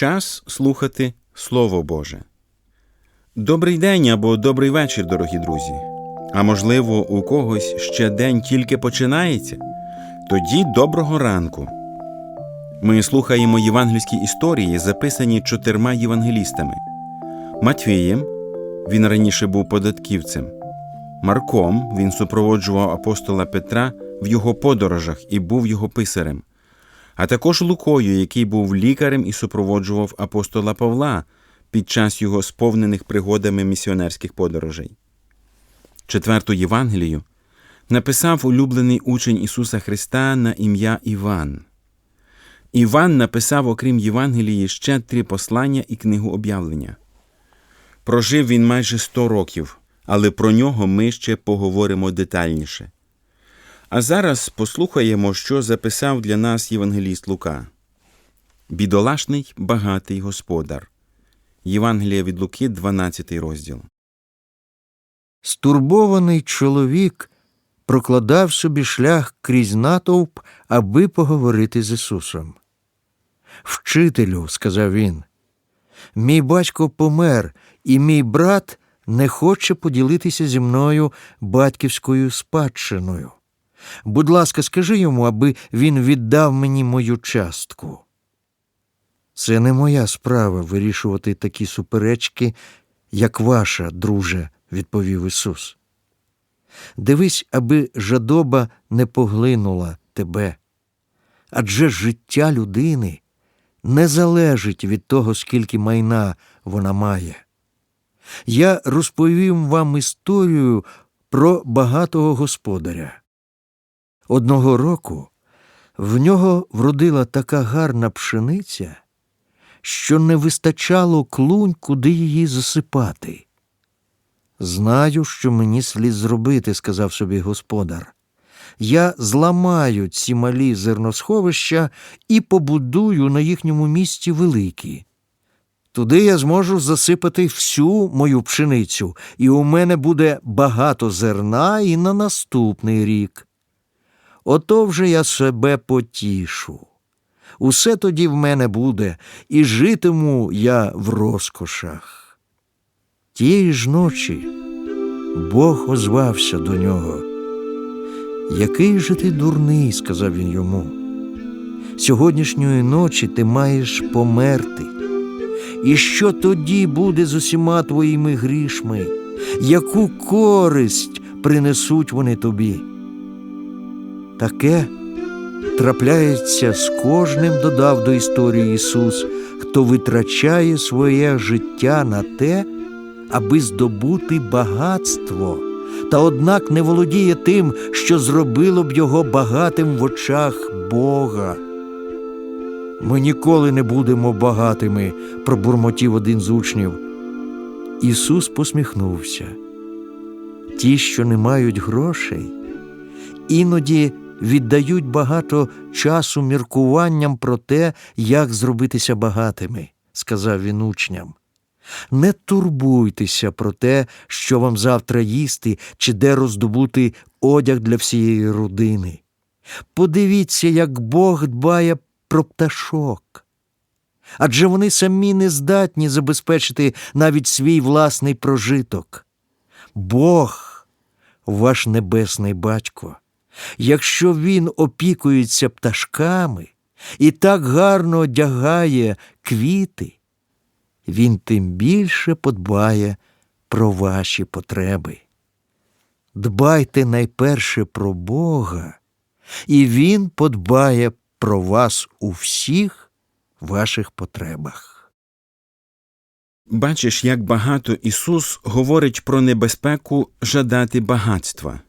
Час слухати Слово Боже. Добрий день або добрий вечір, дорогі друзі. А можливо, у когось ще день тільки починається. Тоді доброго ранку. Ми слухаємо євангельські історії, записані чотирма євангелістами: Матвієм, він раніше був податківцем, Марком, він супроводжував апостола Петра в його подорожах і був його писарем, а також Лукою, який був лікарем і супроводжував апостола Павла під час його сповнених пригодами місіонерських подорожей. Четверту Євангелію написав улюблений учень Ісуса Христа на ім'я Іван. Іван написав, окрім Євангелії, ще три послання і книгу об'явлення. Прожив він майже сто років, але про нього ми ще поговоримо детальніше. А зараз послухаємо, що записав для нас євангеліст Лука. Бідолашний багатий господар. Євангелія від Луки, 12 розділ. Стурбований чоловік прокладав собі шлях крізь натовп, аби поговорити з Ісусом. Вчителю, сказав він, мій батько помер, і мій брат не хоче поділитися зі мною батьківською спадщиною. Будь ласка, скажи йому, аби він віддав мені мою частку. Це не моя справа вирішувати такі суперечки, як ваша, друже, відповів Ісус. Дивись, аби жадоба не поглинула тебе. Адже життя людини не залежить від того, скільки майна вона має. Я розповім вам історію про багатого господаря. Одного року в нього вродила така гарна пшениця, що не вистачало клунь, куди її засипати. Знаю, що мені слід зробити, сказав собі господар. Я зламаю ці малі зерносховища і побудую на їхньому місці великі. Туди я зможу засипати всю мою пшеницю, і у мене буде багато зерна і на наступний рік. Ото вже я себе потішу. Усе тоді в мене буде, і житиму я в розкошах. Тієї ж ночі Бог озвався до нього. Який же ти дурний, сказав він йому. Сьогоднішньої ночі ти маєш померти. І що тоді буде з усіма твоїми грішми? Яку користь принесуть вони тобі? Таке трапляється з кожним, додав до історії Ісус, хто витрачає своє життя на те, аби здобути багатство, та однак не володіє тим, що зробило б його багатим в очах Бога. Ми ніколи не будемо багатими, пробурмотів один з учнів. Ісус посміхнувся. Ті, що не мають грошей, іноді віддають багато часу міркуванням про те, як зробитися багатими, сказав він учням. Не турбуйтеся про те, що вам завтра їсти чи де роздобути одяг для всієї родини. Подивіться, як Бог дбає про пташок. Адже вони самі не здатні забезпечити навіть свій власний прожиток. Бог, ваш небесний батько, якщо він опікується пташками і так гарно одягає квіти, він тим більше подбає про ваші потреби. Дбайте найперше про Бога, і Він подбає про вас у всіх ваших потребах. Бачиш, як багато Ісус говорить про небезпеку жадати багатства.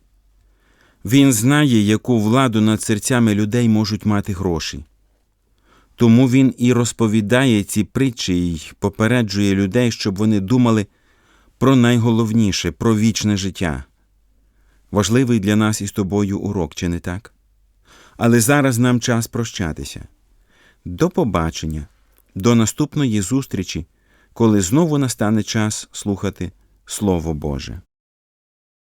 Він знає, яку владу над серцями людей можуть мати гроші. Тому він і розповідає ці притчі і попереджує людей, щоб вони думали про найголовніше, про вічне життя. Важливий для нас із тобою урок, чи не так? Але зараз нам час прощатися. До побачення, до наступної зустрічі, коли знову настане час слухати Слово Боже.